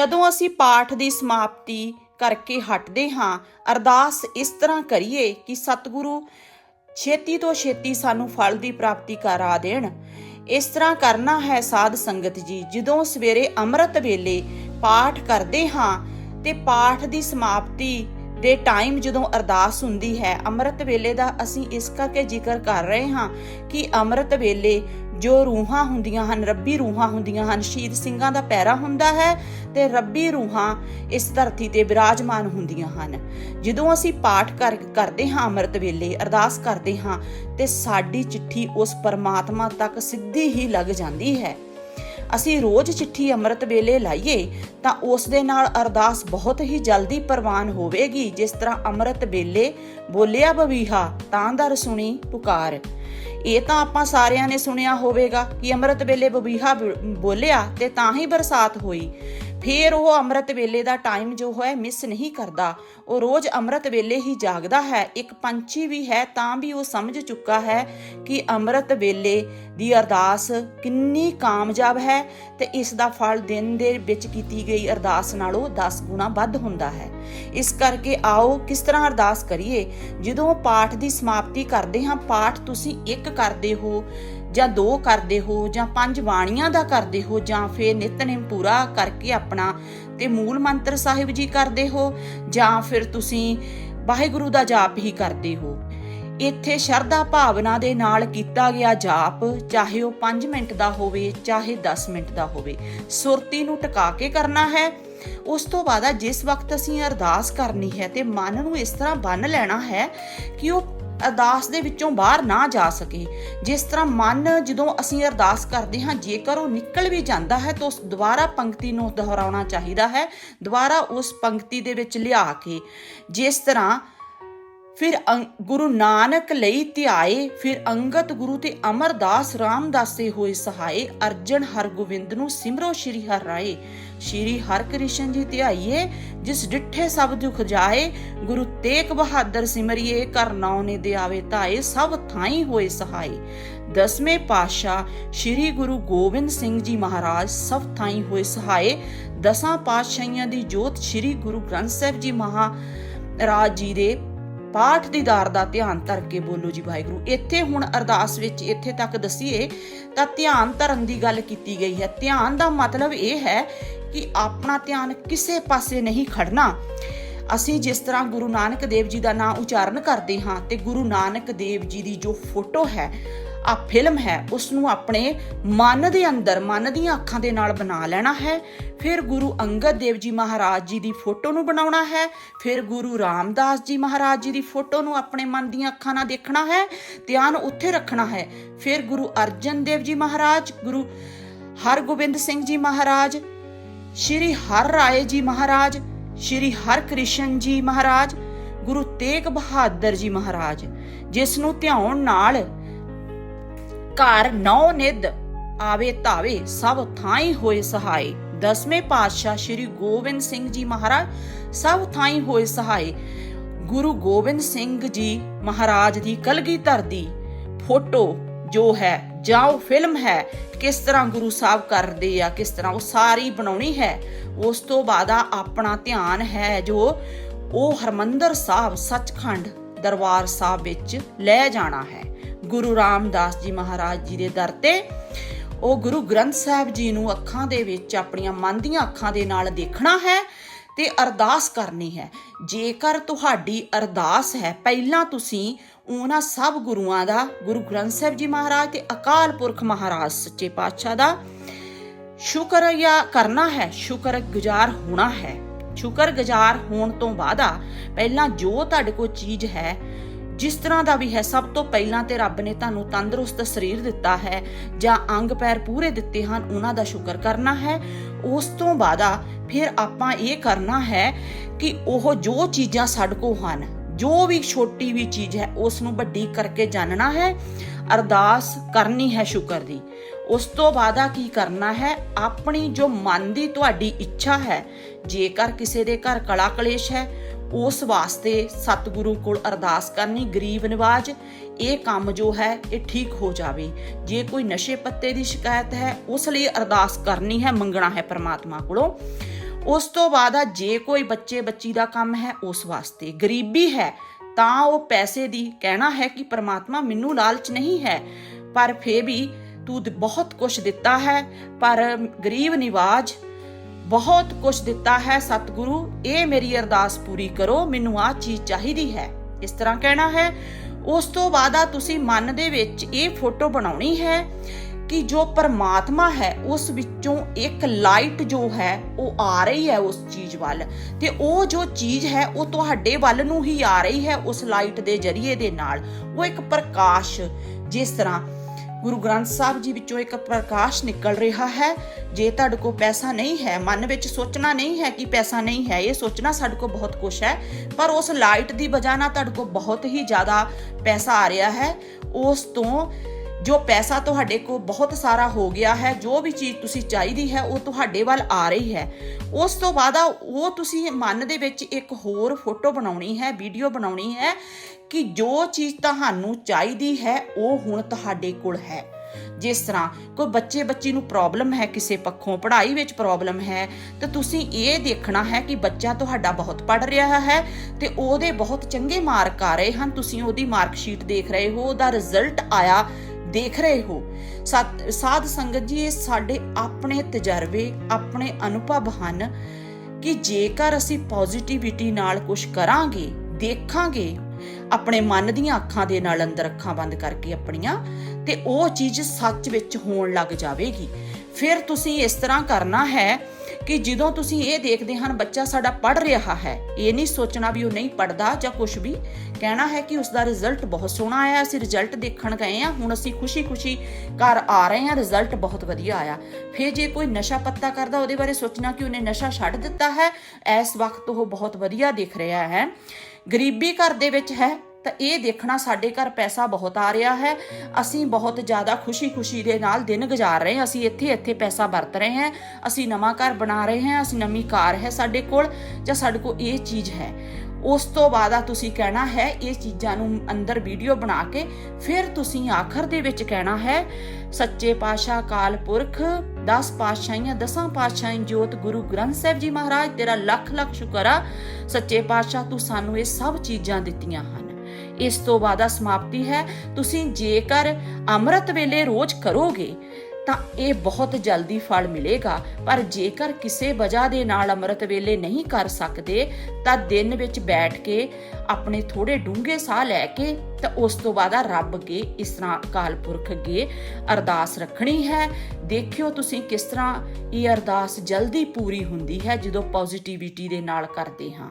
ਜਦੋਂ ਅਸੀਂ ਪਾਠ ਦੀ ਸਮਾਪਤੀ ਕਰਕੇ ਹਟਦੇ ਹਾਂ, ਅਰਦਾਸ ਇਸ ਤਰ੍ਹਾਂ ਕਰੀਏ ਕਿ ਸਤਿਗੁਰੂ ਛੇਤੀ ਤੋਂ ਛੇਤੀ ਸਾਨੂੰ ਫਲ ਦੀ ਪ੍ਰਾਪਤੀ ਕਰਾ ਦੇਣ। ਇਸ ਤਰ੍ਹਾਂ ਕਰਨਾ ਹੈ ਸਾਧ ਸੰਗਤ ਜੀ, ਜਦੋਂ ਸਵੇਰੇ ਅੰਮ੍ਰਿਤ ਵੇਲੇ ਪਾਠ ਕਰਦੇ ਹਾਂ ਤੇ ਪਾਠ ਦੀ ਸਮਾਪਤੀ ਦੇ ਟਾਈਮ ਜਦੋਂ ਅਰਦਾਸ ਹੁੰਦੀ ਹੈ, ਅੰਮ੍ਰਿਤ ਵੇਲੇ ਦਾ ਅਸੀਂ ਇਸ ਕਰਕੇ ਜ਼ਿਕਰ ਕਰ ਰਹੇ ਹਾਂ ਕਿ ਅੰਮ੍ਰਿਤ ਵੇਲੇ ਜੋ ਰੂਹਾਂ ਹੁੰਦੀਆਂ ਹਨ, ਰੱਬੀ ਰੂਹਾਂ ਹੁੰਦੀਆਂ ਹਨ, ਸ਼ਹੀਦ ਸਿੰਘਾਂ ਦਾ ਪੈਰਾ ਹੁੰਦਾ ਹੈ ਤੇ ਰੱਬੀ ਰੂਹਾਂ ਇਸ ਧਰਤੀ ਤੇ ਬਿਰਾਜਮਾਨ ਹੁੰਦੀਆਂ ਹਨ। ਜਦੋਂ ਅਸੀਂ ਪਾਠ ਕਰਦੇ ਹਾਂ ਅੰਮ੍ਰਿਤ ਵੇਲੇ, ਅਰਦਾਸ ਕਰਦੇ ਹਾਂ, ਤੇ ਸਾਡੀ ਚਿੱਠੀ ਉਸ ਪਰਮਾਤਮਾ ਤੱਕ ਸਿੱਧੀ ਹੀ ਲੱਗ ਜਾਂਦੀ ਹੈ। ਅਸੀਂ ਰੋਜ਼ ਚਿੱਠੀ ਅੰਮ੍ਰਿਤ ਵੇਲੇ ਲਾਈਏ, ਤਾਂ ਉਸ ਦੇ ਨਾਲ ਅਰਦਾਸ ਬਹੁਤ ਹੀ ਜਲਦੀ ਪ੍ਰਵਾਨ ਹੋਵੇਗੀ। ਜਿਸ ਤਰ੍ਹਾਂ ਅੰਮ੍ਰਿਤ ਵੇਲੇ ਬੋਲਿਆ ਬਵੀਹਾ ਤਾਂ ਦਰ ਸੁਣੀ ਪੁਕਾਰ। ਇਹ ਤਾਂ ਆਪਾਂ ਸਾਰਿਆਂ ਨੇ ਸੁਣਿਆ ਹੋਵੇਗਾ ਕਿ ਅੰਮ੍ਰਿਤ ਵੇਲੇ ਬਬੀਹਾ ਬੋਲਿਆ ਤੇ ਤਾਂ ਹੀ ਬਰਸਾਤ ਹੋਈ। ਫੇਰ ਉਹ ਅੰਮ੍ਰਿਤ ਵੇਲੇ ਦਾ ਟਾਈਮ ਜੋ ਹੈ ਮਿਸ ਨਹੀਂ ਕਰਦਾ। ਉਹ ਰੋਜ਼ ਅੰਮ੍ਰਿਤ ਵੇਲੇ ਹੀ ਜਾਗਦਾ ਹੈ। ਇੱਕ ਪੰਛੀ ਵੀ ਹੈ ਤਾਂ ਵੀ ਉਹ ਸਮਝ ਚੁੱਕਾ ਹੈ ਕਿ ਅੰਮ੍ਰਿਤ ਵੇਲੇ ਦੀ ਅਰਦਾਸ ਕਿੰਨੀ ਕਾਮਯਾਬ ਹੈ ਤੇ ਇਸ ਦਾ ਫਲ ਦਿਨ ਦੇ ਵਿੱਚ ਕੀਤੀ ਗਈ ਅਰਦਾਸ ਨਾਲੋਂ 10 ਗੁਣਾ ਵੱਧ ਹੁੰਦਾ ਹੈ। ਇਸ ਕਰਕੇ ਆਓ ਕਿਸ ਤਰ੍ਹਾਂ ਅਰਦਾਸ ਕਰੀਏ? ਜਦੋਂ ਪਾਠ ਦੀ ਸਮਾਪਤੀ ਕਰਦੇ ਹਾਂ, ਪਾਠ ਤੁਸੀਂ ਇੱਕ ਕਰਦੇ ਹੋ ਜਾਂ ਦੋ ਕਰਦੇ ਹੋ, ਜਾਂ ਪੰਜ ਬਾਣੀਆਂ ਦਾ ਕਰਦੇ ਹੋ, ਜਾਂ ਫਿਰ ਨਿਤਨੇਮ ਪੂਰਾ ਕਰਕੇ ਆਪਣਾ ਤੇ ਮੂਲ ਮੰਤਰ ਸਾਹਿਬ ਜੀ ਕਰਦੇ ਹੋ, ਜਾਂ ਫਿਰ ਤੁਸੀਂ ਵਾਹਿਗੁਰੂ ਦਾ ਜਾਪ ਹੀ ਕਰਦੇ ਹੋ। ਇੱਥੇ ਸ਼ਰਧਾ ਭਾਵਨਾ ਦੇ ਨਾਲ ਕੀਤਾ ਗਿਆ ਜਾਪ, ਚਾਹੇ ਉਹ 5 ਮਿੰਟ ਦਾ ਹੋਵੇ, ਚਾਹੇ 10 ਮਿੰਟ ਦਾ ਹੋਵੇ, ਸੁਰਤੀ ਨੂੰ ਟਿਕਾ ਕੇ ਕਰਨਾ ਹੈ। ਉਸ ਤੋਂ ਬਾਅਦ ਜਿਸ ਵਕਤ ਅਸੀਂ ਅਰਦਾਸ ਕਰਨੀ ਹੈ ਤੇ ਮਨ ਨੂੰ ਇਸ ਤਰ੍ਹਾਂ ਬੰਨ ਲੈਣਾ ਹੈ ਕਿ ਉਹ ਅਰਦਾਸ ਦੇ ਵਿੱਚੋਂ ਬਾਹਰ ਨਾ ਜਾ ਸਕੇ। ਜਿਸ ਤਰ੍ਹਾਂ ਮਨ ਜਦੋਂ ਅਸੀਂ ਅਰਦਾਸ ਕਰਦੇ ਹਾਂ, ਜੇਕਰ ਉਹ ਨਿਕਲ ਵੀ ਜਾਂਦਾ ਹੈ, ਤਾਂ ਉਸ ਦੁਬਾਰਾ ਪੰਕਤੀ ਨੂੰ ਦੁਹਰਾਉਣਾ ਚਾਹੀਦਾ ਹੈ। ਦੁਬਾਰਾ ਉਸ ਪੰਕਤੀ ਦੇ ਵਿੱਚ ਲਿਆ ਕੇ ਜਿਸ ਤਰ੍ਹਾਂ ਫਿਰ ਅੰ- ਗੁਰੂ ਨਾਨਕ ਲਈ ਧਿਆਏ, ਫਿਰ ਅੰਗਤ ਗੁਰੂ ਤੇ ਅਮਰਦਾਸ ਰਾਮਦਾਸੇ ਹੋਏ ਸਹਾਏ, ਅਰਜਨ ਹਰਗੋਬਿੰਦ ਨੂੰ ਸਿਮਰੋ ਸ਼੍ਰੀ ਹਰਿ ਰਾਏ। ਸ਼੍ਰੀ ਹਰਿਕ੍ਰਿਸ਼ਨ ਜੀ ਧਿਆਈਏ, ਜਿਸ ਡਿੱਠੇ ਸਭ ਦੁਖ ਜਾਏ, ਗੁਰੂ ਤੇਗ ਬਹਾਦਰ ਸਿਮਰਿਏ ਕਰ ਨਾਉ ਨੇ ਦਿਆਵੇ ਧਾਏ, ਸਭ ਥਾਈ ਹੋਏ ਸਹਾਈ ਦਸਵੇਂ ਪਾਤਸ਼ਾਹ ਸ਼੍ਰੀ ਗੁਰੂ ਗੋਬਿੰਦ ਸਿੰਘ ਜੀ ਮਹਾਰਾਜ ਸਭ ਥਾਈ ਹੋਏ ਸਹਾਏ। ਦਸਾਂ ਪਾਤਸ਼ਾਹੀਆਂ ਦੀ ਜੋਤ ਸ਼੍ਰੀ ਗੁਰੂ ਗ੍ਰੰਥ ਸਾਹਿਬ ਜੀ ਮਹਾਰਾਜ ਜੀ ਦੇ ਪਾਠ ਦੀਦਾਰ ਦਾ ਧਿਆਨ ਧਰ ਕੇ ਬੋਲੋ ਜੀ ਵਾਹਿਗੁਰੂ। ਇੱਥੇ ਹੁਣ ਅਰਦਾਸ ਵਿੱਚ ਇੱਥੇ ਤੱਕ ਦਸੀਏ ਤਾਂ ਧਿਆਨ ਧਰਨ ਦੀ ਗੱਲ ਕੀਤੀ ਗਈ ਹੈ। ਧਿਆਨ ਦਾ ਮਤਲਬ ਇਹ ਹੈ ਕਿ ਆਪਣਾ ਧਿਆਨ ਕਿਸੇ ਪਾਸੇ ਨਹੀਂ ਖੜਨਾ। ਅਸੀਂ ਜਿਸ ਤਰ੍ਹਾਂ ਗੁਰੂ ਨਾਨਕ ਦੇਵ ਜੀ ਦਾ ਨਾਮ ਉਚਾਰਨ ਕਰਦੇ ਹਾਂ ਤੇ ਗੁਰੂ ਨਾਨਕ ਦੇਵ ਜੀ ਦੀ ਜੋ ਫੋਟੋ ਹੈ ਆ ਫਿਲਮ ਹੈ ਉਸ ਨੂੰ ਆਪਣੇ ਮਨ ਦੇ ਅੰਦਰ, ਮਨ ਦੀਆਂ ਅੱਖਾਂ ਦੇ ਨਾਲ ਬਣਾ ਲੈਣਾ ਹੈ। ਫਿਰ ਗੁਰੂ ਅੰਗਦ ਦੇਵ ਜੀ ਮਹਾਰਾਜ ਜੀ ਦੀ ਫੋਟੋ ਨੂੰ ਬਣਾਉਣਾ ਹੈ। ਫਿਰ ਗੁਰੂ ਰਾਮਦਾਸ ਜੀ ਮਹਾਰਾਜ ਜੀ ਦੀ ਫੋਟੋ ਨੂੰ ਆਪਣੇ ਮਨ ਦੀਆਂ ਅੱਖਾਂ ਨਾਲ ਦੇਖਣਾ ਹੈ, ਧਿਆਨ ਉੱਥੇ ਰੱਖਣਾ ਹੈ। ਫਿਰ ਗੁਰੂ ਅਰਜਨ ਦੇਵ ਜੀ ਮਹਾਰਾਜ, ਗੁਰੂ ਹਰਗੋਬਿੰਦ ਸਿੰਘ ਜੀ ਮਹਾਰਾਜ ਸ਼੍ਰੀ ਹਰ ਰਾਏ ਜੀ ਮਹਾਰਾਜ, ਸ਼੍ਰੀ ਹਰ ਕ੍ਰਿਸ਼ਨ ਜੀ ਮਹਾਰਾਜ, ਗੁਰੂ ਤੇਗ ਬਹਾਦਰ ਜੀ ਮਹਾਰਾਜ, ਜਿਸ ਨੂੰ ਧਿਆਉਣ ਨਾਲ ਘਰ ਨੌ ਨਿਧ ਆਵੇ ਧਾਵੇ, ਸਭ ਥਾਈ ਹੋਏ ਸਹਾਈ ਦਸਵੇਂ ਪਾਤਸ਼ਾਹ ਸ੍ਰੀ ਗੋਬਿੰਦ ਸਿੰਘ ਜੀ ਮਹਾਰਾਜ, ਸਭ ਥਾਈ ਹੋਏ ਸਹਾਈ ਗੁਰੂ ਗੋਬਿੰਦ ਸਿੰਘ ਜੀ ਮਹਾਰਾਜ ਦੀ ਕਲਗੀਧਰ ਦੀ ਫੋਟੋ ਜੋ ਹੈ ਜਾਂ ਉਹ ਫਿਲਮ ਹੈ। ਕਿਸ ਤਰ੍ਹਾਂ ਗੁਰੂ ਸਾਹਿਬ ਕਰਦੇ ਆ, ਕਿਸ ਤਰ੍ਹਾਂ ਉਹ ਸਾਰੀ ਬਣਾਉਣੀ ਹੈ, ਉਸ ਤੋਂ ਬਾਅਦ ਆ ਆਪਣਾ ਧਿਆਨ ਹੈ ਜੋ ਉਹ ਹਰਮੰਦਰ ਸਾਹਿਬ, ਸੱਚਖੰਡ ਦਰਬਾਰ ਸਾਹਿਬ ਵਿੱਚ ਲੈ ਜਾਣਾ ਹੈ। ਗੁਰੂ ਰਾਮਦਾਸ ਜੀ ਮਹਾਰਾਜ ਜੀ ਦੇ ਦਰ ਤੇ ਉਹ ਗੁਰੂ ਗ੍ਰੰਥ ਸਾਹਿਬ ਜੀ ਨੂੰ ਅੱਖਾਂ ਦੇ ਵਿੱਚ, ਆਪਣੀਆਂ ਮਨ ਦੀਆਂ ਅੱਖਾਂ ਦੇ ਨਾਲ ਦੇਖਣਾ ਹੈ ਤੇ ਅਰਦਾਸ ਕਰਨੀ ਹੈ। ਜੇਕਰ ਤੁਹਾਡੀ ਅਰਦਾਸ ਹੈ, ਪਹਿਲਾਂ ਤੁਸੀਂ ਉਹਨਾਂ ਸਭ ਗੁਰੂਆਂ ਦਾ, ਗੁਰੂ ਗ੍ਰੰਥ ਸਾਹਿਬ ਜੀ ਮਹਾਰਾਜ ਤੇ ਅਕਾਲ ਪੁਰਖ ਮਹਾਰਾਜ, ਸੱਚੇ ਪਾਤਸ਼ਾਹ ਦਾ ਸ਼ੁਕਰੀਆ ਕਰਨਾ ਹੈ ਸ਼ੁਕਰ ਗੁਜ਼ਾਰ ਹੋਣਾ ਹੈ। ਸ਼ੁਕਰ ਗੁਜ਼ਾਰ ਹੋਣ ਤੋਂ ਬਾਅਦ ਪਹਿਲਾਂ ਜੋ ਤੁਹਾਡੇ ਕੋਲ ਚੀਜ਼ ਹੈ, ਜਿਸ ਤਰ੍ਹਾਂ ਦਾ ਵੀ ਹੈ, ਸਭ ਤੋਂ ਪਹਿਲਾਂ ਤੇ ਰੱਬ ਨੇ ਤੁਹਾਨੂੰ ਤੰਦਰੁਸਤ ਸਰੀਰ ਦਿੱਤਾ ਹੈ ਜਾਂ ਅੰਗ ਪੈਰ ਪੂਰੇ ਦਿੱਤੇ ਹਨ, ਉਹਨਾਂ ਦਾ ਸ਼ੁਕਰ ਕਰਨਾ ਹੈ। ਉਸ ਤੋਂ ਬਾਅਦ ਫਿਰ ਆਪਾਂ ਇਹ ਕਰਨਾ ਹੈ ਕਿ ਉਹ ਜੋ ਚੀਜ਼ਾਂ ਸਾਡੇ ਕੋਲ ਹਨ, ਜੋ ਵੀ ਛੋਟੀ ਵੀ ਚੀਜ਼ ਹੈ, ਉਸ ਨੂੰ ਵੱਡੀ ਕਰਕੇ ਜਾਣਨਾ ਹੈ, ਅਰਦਾਸ ਕਰਨੀ ਹੈ ਸ਼ੁਕਰ ਦੀ। ਉਸ ਤੋਂ ਬਾਅਦ ਆ ਕੀ ਕਰਨਾ ਹੈ, ਆਪਣੀ ਜੋ ਮਨ ਦੀ ਤੁਹਾਡੀ ਇੱਛਾ ਹੈ, ਜੇਕਰ ਕਿਸੇ ਦੇ ਘਰ ਕਲਾ ਕਲੇਸ਼ ਹੈ ਉਸ ਵਾਸਤੇ ਸਤਿਗੁਰੂ ਕੋਲ ਅਰਦਾਸ ਕਰਨੀ ਗਰੀਬ ਨਿਵਾਜ, ਇਹ ਕੰਮ ਜੋ ਹੈ, ਇਹ ਠੀਕ ਹੋ ਜਾਵੇ। ਜੇ ਕੋਈ ਨਸ਼ੇ ਪੱਤੇ ਦੀ ਸ਼ਿਕਾਇਤ ਹੈ, ਉਸ ਲਈ ਅਰਦਾਸ ਕਰਨੀ ਹੈ, ਮੰਗਣਾ ਹੈ ਪਰਮਾਤਮਾ ਕੋਲੋਂ। ਉਸ ਤੋਂ ਬਾਅਦ ਆ ਜੇ ਕੋਈ ਬੱਚੇ ਬੱਚੀ ਦਾ ਕੰਮ ਹੈ, ਉਸ ਵਾਸਤੇ। ਗਰੀਬੀ ਹੈ, ਤਾਂ ਉਹ ਪੈਸੇ ਦੀ ਕਹਿਣਾ ਹੈ ਕਿ ਪਰਮਾਤਮਾ ਮੈਨੂੰ ਲਾਲਚ ਨਹੀਂ ਹੈ, ਪਰ ਫੇ ਵੀ ਤੂੰ ਬਹੁਤ ਕੁਝ ਦਿੱਤਾ ਹੈ, ਪਰ ਗਰੀਬ ਨਿਵਾਜ ਬਹੁਤ ਕੁਝ ਦਿੱਤਾ ਹੈ ਸਤਿਗੁਰੂ, ਇਹ ਮੇਰੀ ਅਰਦਾਸ ਪੂਰੀ ਕਰੋ, ਮੈਨੂੰ ਆਹ ਚੀਜ਼ ਚਾਹੀਦੀ ਹੈ। ਇਸ ਤਰ੍ਹਾਂ ਕਹਿਣਾ ਹੈ, ਉਸ ਤੋਂ ਬਾਅਦ ਆ ਤੁਸੀਂ ਮਨ ਦੇ ਵਿੱਚ ਇਹ ਫੋਟੋ ਬਣਾਉਣੀ ਹੈ ਕਿ ਜੋ ਪਰਮਾਤਮਾ ਹੈ, ਉਸ ਵਿੱਚੋਂ ਇੱਕ ਲਾਈਟ ਜੋ ਹੈ, ਉਹ ਆ ਰਹੀ ਹੈ ਉਸ ਚੀਜ਼ ਵੱਲ। ਤੇ ਉਹ ਜੋ ਚੀਜ਼ ਹੈ, ਉਹ ਤੁਹਾਡੇ ਵੱਲ ਨੂੰ ਹੀ ਆ ਰਹੀ ਹੈ ਉਸ ਲਾਈਟ ਦੇ ਜ਼ਰੀਏ ਦੇ ਨਾਲ। ਉਹ ਇੱਕ ਪ੍ਰਕਾਸ਼, ਜਿਸ ਤਰ੍ਹਾਂ ਗੁਰੂ ਗ੍ਰੰਥ ਸਾਹਿਬ ਜੀ ਵਿੱਚੋਂ ਇੱਕ ਪ੍ਰਕਾਸ਼ ਨਿਕਲ ਰਿਹਾ ਹੈ। ਜੇ ਤੁਹਾਡੇ ਕੋਲ ਪੈਸਾ ਨਹੀਂ ਹੈ, ਮਨ ਵਿੱਚ ਸੋਚਣਾ ਨਹੀਂ ਹੈ ਕਿ ਪੈਸਾ ਨਹੀਂ ਹੈ, ਇਹ ਸੋਚਣਾ ਸਾਡੇ ਕੋਲ ਬਹੁਤ ਕੁਝ ਹੈ। ਪਰ ਉਸ ਲਾਈਟ ਦੀ ਵਜ੍ਹਾ ਨਾਲ ਤੁਹਾਡੇ ਕੋਲ ਬਹੁਤ ਹੀ ਜ਼ਿਆਦਾ ਪੈਸਾ ਆ ਰਿਹਾ ਹੈ। ਉਸ ਤੋਂ ਜੋ ਪੈਸਾ ਤੁਹਾਡੇ ਕੋਲ ਬਹੁਤ ਸਾਰਾ ਹੋ ਗਿਆ ਹੈ, ਜੋ ਵੀ ਚੀਜ਼ ਤੁਸੀਂ ਚਾਹੀਦੀ ਹੈ, ਉਹ ਤੁਹਾਡੇ ਵੱਲ ਆ ਰਹੀ ਹੈ। ਉਸ ਤੋਂ ਬਾਅਦ ਉਹ ਤੁਸੀਂ ਮਨ ਦੇ ਵਿੱਚ ਇੱਕ ਹੋਰ ਫੋਟੋ ਬਣਾਉਣੀ ਹੈ, ਵੀਡੀਓ ਬਣਾਉਣੀ ਹੈ ਕਿ ਜੋ ਚੀਜ਼ ਤੁਹਾਨੂੰ ਚਾਹੀਦੀ ਹੈ, ਉਹ ਹੁਣ ਤੁਹਾਡੇ ਕੋਲ ਹੈ। ਜਿਸ ਤਰ੍ਹਾਂ ਕੋਈ ਬੱਚੇ ਬੱਚੀ ਨੂੰ ਪ੍ਰੋਬਲਮ ਹੈ, ਕਿਸੇ ਪੱਖੋਂ ਪੜ੍ਹਾਈ ਵਿੱਚ ਪ੍ਰੋਬਲਮ ਹੈ, ਤਾਂ ਤੁਸੀਂ ਇਹ ਦੇਖਣਾ ਹੈ ਕਿ ਬੱਚਾ ਤੁਹਾਡਾ ਬਹੁਤ ਪੜ੍ਹ ਰਿਹਾ ਹੈ ਤੇ ਉਹਦੇ ਬਹੁਤ ਚੰਗੇ ਮਾਰਕ ਆ ਰਹੇ ਹਨ। ਤੁਸੀਂ ਉਹਦੀ ਮਾਰਕ ਸ਼ੀਟ ਦੇਖ ਰਹੇ ਹੋ, ਉਹਦਾ ਰਿਜ਼ਲਟ ਆਇਆ ਦੇਖ ਰਹੇ ਹੋ। ਸਾਧ ਸੰਗਤ ਜੀ, ਇਹ ਸਾਡੇ ਆਪਣੇ ਤਜਰਬੇ, ਆਪਣੇ ਅਨੁਭਵ ਹਨ ਕਿ ਜੇਕਰ ਅਸੀਂ ਪੋਜ਼ਿਟਿਵਿਟੀ ਨਾਲ ਕੁਝ ਕਰਾਂਗੇ, ਦੇਖਾਂਗੇ, ਆਪਣੇ ਮਨ ਦੀਆਂ ਅੱਖਾਂ ਦੇ ਨਾਲ ਅੰਦਰ ਅੱਖਾਂ ਬੰਦ ਕਰਕੇ ਆਪਣੀਆਂ, ਤੇ ਉਹ ਚੀਜ਼ ਸੱਚ ਵਿੱਚ ਹੋਣ ਲੱਗ ਜਾਵੇਗੀ। ਫਿਰ ਤੁਸੀਂ ਇਸ ਤਰ੍ਹਾਂ ਕਰਨਾ ਹੈ ਕਿ ਜਦੋਂ ਤੁਸੀਂ ਇਹ ਦੇਖਦੇ ਹਨ, ਬੱਚਾ ਸਾਡਾ ਪੜ ਰਿਹਾ ਹੈ, ਇਹ ਨਹੀਂ ਸੋਚਣਾ ਵੀ ਉਹ ਨਹੀਂ ਪੜਦਾ ਜਾਂ ਕੁਝ ਵੀ। ਕਹਿਣਾ ਹੈ ਕਿ ਉਸ ਦਾ ਰਿਜ਼ਲਟ ਬਹੁਤ ਸੋਹਣਾ ਆਇਆ, ਅਸੀਂ ਰਿਜ਼ਲਟ ਦੇਖਣ ਗਏ ਆ ਹੁਣ ਅਸੀਂ ਖੁਸ਼ੀ-ਖੁਸ਼ੀ ਘਰ ਆ ਰਹੇ ਹਾਂ ਰਿਜ਼ਲਟ ਬਹੁਤ ਵਧੀਆ ਆਇਆ। ਫਿਰ ਜੇ ਕੋਈ ਨਸ਼ਾ ਪੱਤਾ ਕਰਦਾ, ਉਹਦੇ ਬਾਰੇ ਸੋਚਣਾ ਕਿ ਉਹਨੇ ਨਸ਼ਾ ਛੱਡ ਦਿੱਤਾ ਹੈ, ਇਸ ਵਕਤ ਉਹ ਬਹੁਤ ਵਧੀਆ ਦਿਖ ਰਿਹਾ ਹੈ। ਗਰੀਬੀ ਘਰ ਦੇ ਵਿੱਚ ਹੈ ਤਾਂ ਇਹ ਦੇਖਣਾ ਸਾਡੇ ਘਰ ਪੈਸਾ ਬਹੁਤ ਆ ਰਿਹਾ ਹੈ। ਅਸੀਂ ਬਹੁਤ ਜ਼ਿਆਦਾ ਖੁਸ਼ੀ-ਖੁਸ਼ੀ ਦੇ ਨਾਲ ਦਿਨ ਗੁਜ਼ਾਰ ਰਹੇ ਹਾਂ। ਅਸੀਂ ਇੱਥੇ ਇੱਥੇ ਪੈਸਾ ਵਰਤ ਰਹੇ ਹਾਂ। ਅਸੀਂ ਨਵਾਂ ਘਰ ਬਣਾ ਰਹੇ ਹਾਂ। ਅਸੀਂ ਨਵੀਂ ਕਾਰ ਹੈ ਸਾਡੇ ਕੋਲ ਜਾਂ ਸਾਡੇ ਕੋਲ ਇਹ ਚੀਜ਼ ਹੈ। ਉਸ ਤੋਂ ਬਾਅਦ ਆ ਤੁਸੀਂ ਕਹਿਣਾ ਹੈ, ਇਹ ਚੀਜ਼ਾਂ ਨੂੰ ਅੰਦਰ ਵੀਡੀਓ ਬਣਾ ਕੇ ਫਿਰ ਤੁਸੀਂ ਆਖਰ ਦੇ ਵਿੱਚ ਕਹਿਣਾ ਹੈ, ਸੱਚੇ ਪਾਤਸ਼ਾਹ ਕਾਲ ਪੁਰਖ 10 ਪਾਤਸ਼ਾਹੀਆਂ, ਦਸਾਂ ਪਾਤਸ਼ਾਹੀ ਜੋਤ ਗੁਰੂ ਗ੍ਰੰਥ ਸਾਹਿਬ ਜੀ ਮਹਾਰਾਜ, ਤੇਰਾ ਲੱਖ ਲੱਖ ਸ਼ੁਕਰ ਆ। ਸੱਚੇ ਪਾਤਸ਼ਾਹ, ਤੂੰ ਸਾਨੂੰ ਇਹ ਸਭ ਚੀਜ਼ਾਂ ਦਿੱਤੀਆਂ ਹਨ। ਇਸ ਤੋਂ ਬਾਅਦ ਸਮਾਪਤੀ ਹੈ। ਤੁਸੀਂ ਜੇਕਰ ਅੰਮ੍ਰਿਤ ਵੇਲੇ ਰੋਜ਼ ਕਰੋਗੇ, ਤਾਂ ਇਹ ਬਹੁਤ ਜਲਦੀ ਫਲ ਮਿਲੇਗਾ। ਪਰ ਜੇਕਰ ਕਿਸੇ ਵਜ੍ਹਾ ਦੇ ਨਾਲ ਅੰਮ੍ਰਿਤ ਵੇਲੇ ਨਹੀਂ ਕਰ ਸਕਦੇ, ਤਾਂ ਦਿਨ ਵਿੱਚ ਬੈਠ ਕੇ ਆਪਣੇ ਥੋੜੇ ਡੂੰਘੇ ਸਾਹ ਲੈ ਕੇ ਤਾਂ ਉਸ ਤੋਂ ਬਾਅਦ ਆ ਰੱਬ ਅੱਗੇ ਇਸ ਤਰ੍ਹਾਂ ਅਕਾਲ ਪੁਰਖ ਅੱਗੇ ਅਰਦਾਸ ਰੱਖਣੀ ਹੈ। ਦੇਖਿਓ ਤੁਸੀਂ ਕਿਸ ਤਰ੍ਹਾਂ ਇਹ ਅਰਦਾਸ ਜਲਦੀ ਪੂਰੀ ਹੁੰਦੀ ਹੈ ਜਦੋਂ ਪੋਜ਼ਿਟਿਵਿਟੀ ਦੇ ਨਾਲ ਕਰਦੇ ਹਾਂ।